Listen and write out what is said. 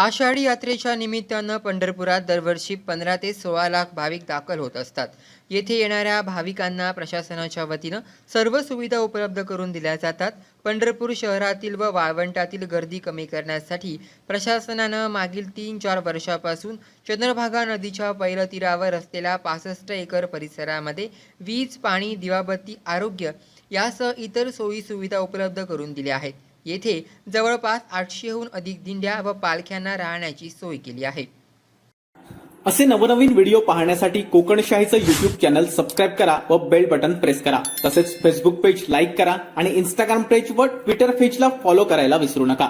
आषाढी यात्रेच्या निमित्तानं पंढरपुरात दरवर्षी पंधरा ते सोळा लाख भाविक दाखल होत असतात. येथे येणाऱ्या भाविकांना प्रशासनाच्या वतीनं सर्व सुविधा उपलब्ध करून दिल्या जातात. पंढरपूर शहरातील व वाळवंटातील गर्दी कमी करण्यासाठी प्रशासनानं मागील तीन चार वर्षापासून चंद्रभागा नदीच्या पैलतीरावर असलेल्या पासष्ट एकर परिसरामध्ये वीज पाणी दिवाबत्ती आरोग्य यासह इतर सोयी सुविधा उपलब्ध करून दिल्या आहेत. येथे जवळपास आठशेहून अधिक दिंड्या व पालख्यांना राहण्याची सोय केली आहे. असे नवनवीन व्हिडिओ पाहण्यासाठी कोकणशाहीचं युट्यूब चॅनल सबस्क्राईब करा व बेल बटन प्रेस करा. तसेच फेसबुक पेज लाईक करा आणि इंस्टाग्राम पेज व ट्विटर पेजला फॉलो करायला विसरू नका.